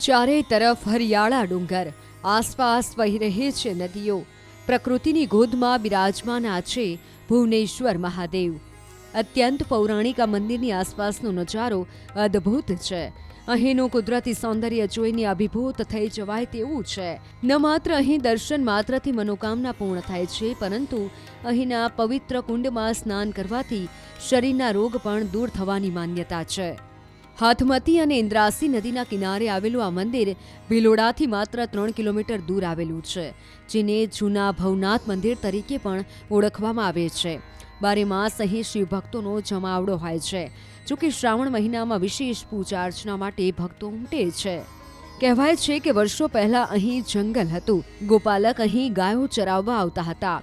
ચારે તરફ હરિયાળા ડુંગર, આસપાસ વહી રહે છે નદીઓ. પ્રકૃતિની ગોદમાં બિરાજમાના છે ભુવનેશ્વર મહાદેવ. અત્યંત પૌરાણિક આ મંદિરની આસપાસનો નજારો અદ્ભુત છે. અહીંનું કુદરતી સૌંદર્ય જોઈને અભિભૂત થઈ જવાય તેવું છે. ન માત્ર અહીં દર્શન માત્રથી મનોકામના પૂર્ણ થાય છે, પરંતુ અહીંના પવિત્ર કુંડમાં સ્નાન કરવાથી શરીરના રોગ પણ દૂર થવાની માન્યતા છે. હાથમતી અને ઇન્દ્રાસી નદીના કિનારે આવેલું આ મંદિર ભિલોડાથી માત્ર ત્રણ કિલોમીટર દૂર આવેલું છે, જેને જૂના ભવનાથ મંદિર તરીકે પણ ઓળખવામાં આવે છે. બારે માસ અહીં શિવભક્તોનો જમાવડો હોય છે જોકે શ્રાવણ મહિનામાં વિશેષ પૂજા અર્ચના માટે ભક્તો ઉમટે છે. કહેવાય છે કે વર્ષો પહેલા અહીં જંગલ હતું, ગોપાલક અહીં ગાયો ચરાવવા આવતા હતા.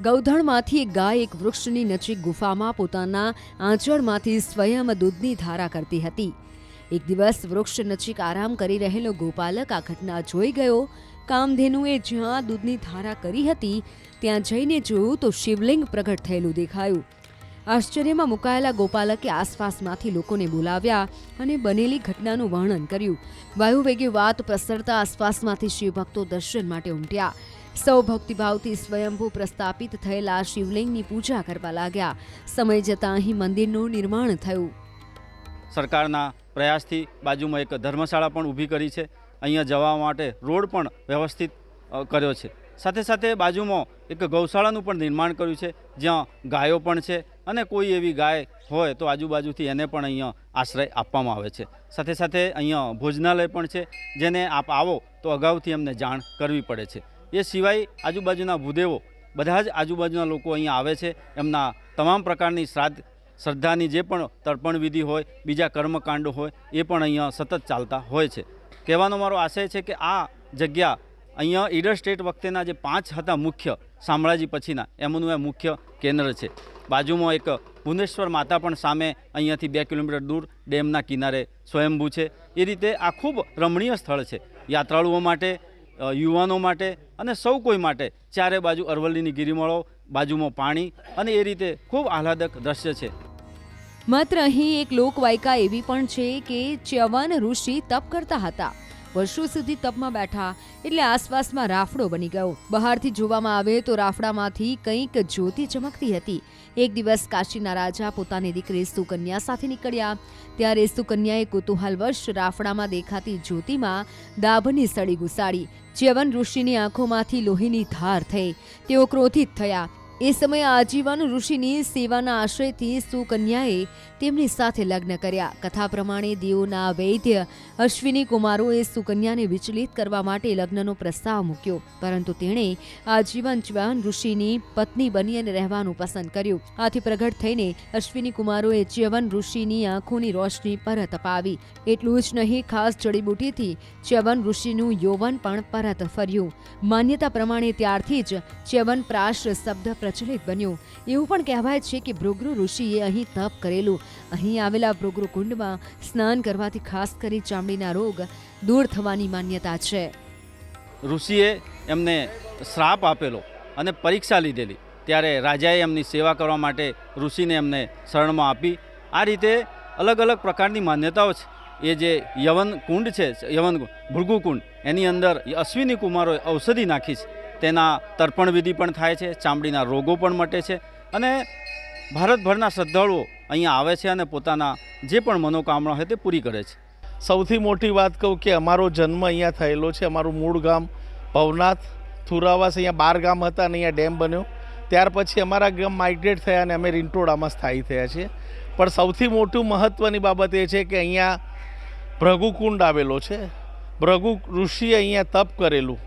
ગૌધણમાંથી ગાય એક વૃક્ષની નજીક ગુફામાં પોતાના આંચળમાંથી સ્વયં દૂધની ધારા કરતી હતી. એક દિવસ વૃક્ષ નજીક આરામ કરી રહેલો ગોપાલક આ ઘટના જોઈ ગયો. કામધેનુએ જ્યાં દૂધની ધારા કરી હતી, ત્યાં જઈને જોયું તો શિવલિંગ પ્રગટ થયેલું દેખાયું. આશ્ચર્યમાં મુકાયેલા ગોપાલકે આસપાસમાંથી લોકોને બોલાવ્યા અને બનેલી ઘટનાનું વર્ણન કર્યું. વાયુવેગે વાત પ્રસરતા આસપાસમાંથી શિવભક્તો દર્શન માટે ઉમટ્યા. સૌ ભક્તિભાવથી સ્વયંભૂ પ્રસ્થાપિત થયેલા શિવલિંગની પૂજા કરવા લાગ્યા. સમય જતાં અહીં મંદિરનું નિર્માણ થયું. સરકારના પ્રયાસથી બાજુમાં એક ધર્મશાળા પણ ઊભી કરી છે. અહીંયા જવા માટે રોડ પણ વ્યવસ્થિત કર્યો છે. સાથે સાથે બાજુમાં એક ગૌશાળાનું પણ નિર્માણ કર્યું છે. જ્યાં ગાયો પણ છે અને કોઈ એવી ગાય હોય તો આજુબાજુથી એને પણ અહીંયા આશ્રય આપવામાં આવે છે. સાથે સાથે અહીંયા ભોજનાલય પણ છે. જેને આપ આવો તો અગાઉથી અમને જાણ કરવી પડે છે. એ સિવાય આજુબાજુના ભૂદેવો, બધા જ આજુબાજુના લોકો અહીંયા આવે છે. એમના તમામ પ્રકારની શ્રાદ્ધ, શ્રદ્ધાની જે પણ તર્પણ વિધિ હોય, બીજા કર્મકાંડો હોય, એ પણ અહીંયા સતત ચાલતા હોય છે. કહેવાનો મારો આશય છે કે આ જગ્યા અહીંયા ઈડર સ્ટેટ વખતેના જે પાંચ હતા મુખ્ય, શામળાજી પછીના, એમનું એ મુખ્ય કેન્દ્ર છે. બાજુમાં એક ભુવનેશ્વર માતા પણ સામે અહીંયાથી બે કિલોમીટર દૂર ડેમના કિનારે સ્વયંભૂ છે. એ રીતે આ ખૂબ રમણીય સ્થળ છે. યાત્રાળુઓ માટે યુવાનો માટે અને સૌ કોઈ માટે ચારે બાજુ અરવલ્લીની ગિરિમાળો, બાજુમાં પાણી અને એ રીતે ખૂબ આહલાદક દ્રશ્ય છે. માત્ર અહીં એક લોકવાયકા એવી પણ છે કે ચ્યવન ઋષિ તપ કરતા હતા. વર્ષો સુધી તપમાં બેઠા, એટલે આસપાસમાં રાફડો બની ગયો. બહારથી જોવામાં આવે તો રાફડામાંથી કંઈક જ્યોતિ ચમકતી હતી. એક દિવસ કાશીના રાજા પોતાની દીકરી સુકન્યા સાથે નીકળ્યા. ત્યારે સુકન્યાએ કુતૂહલવશ રાફડામાં દેખાતી જ્યોતિમાં દાભની સળી ઘુસાડી ચ્યવન ઋષિની આંખોમાંથી લોહીની ધાર થઈ. તેઓ ક્રોધિત થયા. એ સમયે આજીવન ઋષિની સેવાના આશ્રયથી સુકન્યાએ તેમની સાથે લગ્ન કર્યા. કથા પ્રમાણે દેવોના વૈદ્ય અશ્વિની કુમારોએ સુકન્યાને વિચલિત કરવા માટે લગ્નનો પ્રસ્તાવ મૂક્યો. પરંતુ તેણે આજીવન ચ્યવન ઋષિની પત્ની બની અને રહેવાનું પસંદ કર્યું. આથી પ્રગટ થઈને અશ્વિની કુમારોએ ચ્યવન ઋષિની આંખોની રોશની પરત અપાવી. એટલું જ નહીં, ખાસ જડીબુટીથી ચ્યવન ઋષિનું યૌવન પણ પરત ફર્યું. માન્યતા પ્રમાણે ત્યારથી જ ચ્યવન પ્રાશ શબ્દ પ્રચલિત બન્યું. એવું પણ કહેવાય છે કે ભૃગુ ઋષિએ અહીં તપ કરેલું. અહીં આવેલા ભૃગુ કુંડમાં સ્નાન કરવાથી ખાસ કરી ચામડીના રોગ દૂર થવાની માન્યતા છે. ઋષિએ એમને શ્રાપ આપેલો અને પરીક્ષા લીધેલી. ત્યારે રાજાએ એમની સેવા કરવા માટે ઋષિને એમને શરણમાં આપી. આ રીતે અલગ અલગ પ્રકારની માન્યતાઓ છે. એ જે યવન કુંડ છે, યવન કુંડ ભૃગુકુંડ એની અંદર અશ્વિની કુમારોએ ઔષધિ નાખી છે. તેના તર્પણ વિધિ પણ થાય છે, ચામડીના રોગો પણ મટે છે અને ભારતભરના શ્રદ્ધાળુઓ અહીંયા આવે છે અને પોતાના જે પણ મનોકામના હોય તે પૂરી કરે છે. સૌથી મોટી વાત કહું કે અમારો જન્મ અહીંયા થયેલો છે, અમારું મૂળ ગામ ભવનાથ થુરાવાસ અહીંયા બાર ગામ હતા અને અહીંયા ડેમ બન્યો. ત્યાર પછી અમારા ગામ માઇગ્રેટ થયા અને અમે રિંટોડામાં સ્થાયી થયા છીએ. પણ સૌથી મોટું મહત્ત્વની બાબત એ છે કે અહીંયા ભૃગુકુંડ આવેલો છે. ભૃગુ ઋષિએ અહીંયા તપ કરેલું.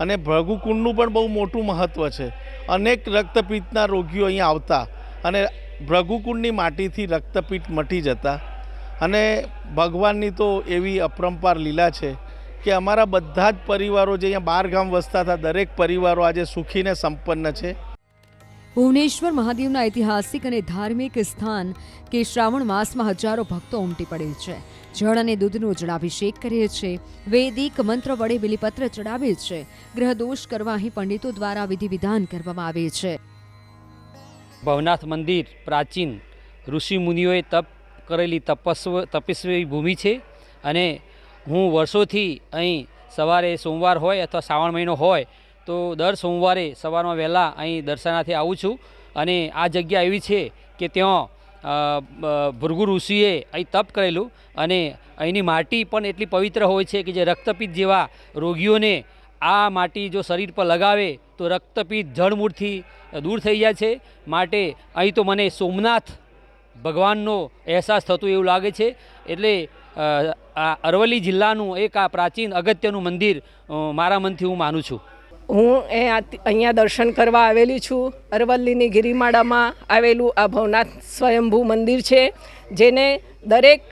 અને ભૃગુકુંડનું પણ બહુ મોટું મહત્ત્વ છે. અનેક રક્તપિત્તના રોગીઓ અહીંયા આવતા અને ભૃગુકુંડની માટીથી રક્તપિત્ત મટી જતા. અને ભગવાનની તો એવી અપરંપાર લીલા છે કે અમારા બધા જ પરિવારો જે અહીંયા બાર ગામ વસતા હતા, દરેક પરિવારો આજે સુખીને સંપન્ન છે. ભુવનેશ્વર મહાદેવના ઐતિહાસિક અને ધાર્મિક સ્થાન કે શ્રાવણ માસમાં હજારો ભક્તો ઉમટી પડે છે. જળ અને દૂધનો જળાભિષેક કરે છે વૈદિક મંત્ર વડે બિલીપત્ર ચડાવે છે. ગ્રહદોષ કરવા અહીં પંડિતો દ્વારા વિધિ વિધાન કરવામાં આવે છે. ભવનાથ મંદિર પ્રાચીન ઋષિ મુનિઓએ તપ કરેલી તપસ્વ, તપસ્વી ભૂમિ છે અને હું વર્ષોથી અહીં સવારે સોમવાર હોય અથવા શ્રાવણ મહિનો હોય તો દર સોમવારે સવારમાં વહેલા અહીં દર્શનાથી આવું છું અને આ જગ્યા એવી છે કે ત્યાં ભૃગુ ઋષિએ અહીં તપ કરેલું અને અહીંની માટી પણ એટલી પવિત્ર હોય છે કે જે રક્તપિત જેવા રોગીઓને આ માટી જો શરીર પર લગાવે તો રક્તપિત જળમૂળથી દૂર થઈ જાય છે. માટે અહીં તો મને સોમનાથ ભગવાનનો અહેસાસ થતો એવું લાગે છે. એટલે અરવલ્લી જિલ્લાનું એક આ પ્રાચીન અગત્યનું મંદિર મારા મનથી હું માનું છું. હું એ અહીંયા દર્શન કરવા આવેલી છું. અરવલ્લીની ગિરિમાળામાં આવેલું આ ભવનાથ સ્વયંભૂ મંદિર છે, જેને દરેક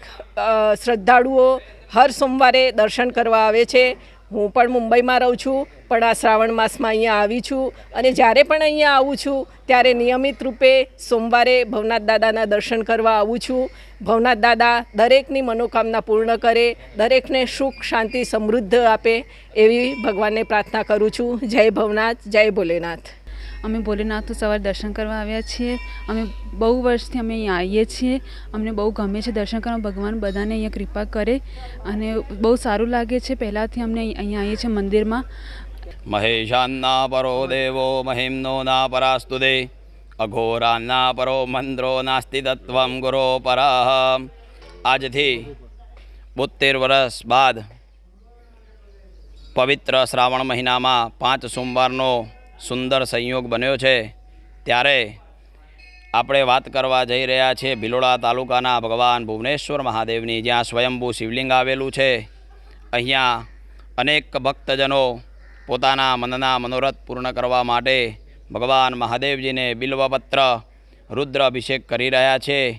શ્રદ્ધાળુઓ હર સોમવારે દર્શન કરવા આવે છે. હું પણ મુંબઈમાં રહું છું, પણ આ શ્રાવણ માસમાં અહીંયા આવી છું અને જ્યારે પણ અહીંયા આવું છું, ત્યારે નિયમિત રૂપે સોમવારે ભવનાથ દાદાના દર્શન કરવા આવું છું. ભવનાથ દાદા દરેકની મનોકામના પૂર્ણ કરે, દરેકને સુખ, શાંતિ, સમૃદ્ધ આપે એવી ભગવાનને પ્રાર્થના કરું છું. જય ભવનાથ, જય ભોલેનાથ. અમે ભોલેનાથ સવારે દર્શન કરવા આવ્યા છીએ. અમે બહુ વર્ષથી અમે અહીંયા આવીએ છીએ. અમને બહુ ગમે છે દર્શન કરવા. ભગવાન બધાને અહીંયા કૃપા કરે અને બહુ સારું લાગે છે. પહેલાંથી અમને અહીં- અહીંયા આવીએ છીએ મંદિરમાં. મહેશાન્ના પરો દેવો, મહિમનો ના પરાસ્તુ દે. અઘોરાના પરો મંદ્રો નાસ્તિ તત્વમ ગુરો પરાહ. આજથી બોતેર વર્ષ બાદ પવિત્ર શ્રાવણ મહિનામાં પાંચ સોમવારનો સુંદર સંયોગ બન્યો છે. ત્યારે આપણે વાત કરવા જઈ રહ્યા છીએ ભિલોડા તાલુકાના ભગવાન ભુવનેશ્વર મહાદેવની, જ્યાં સ્વયંભૂ શિવલિંગ આવેલું છે. અહીંયા અનેક ભક્તજનો પોતાના મનના મનોરથ પૂર્ણ કરવા માટે ભગવાન મહાદેવજીને બિલ્વપત્ર રુદ્ર અભિષેક કરી રહ્યા છે.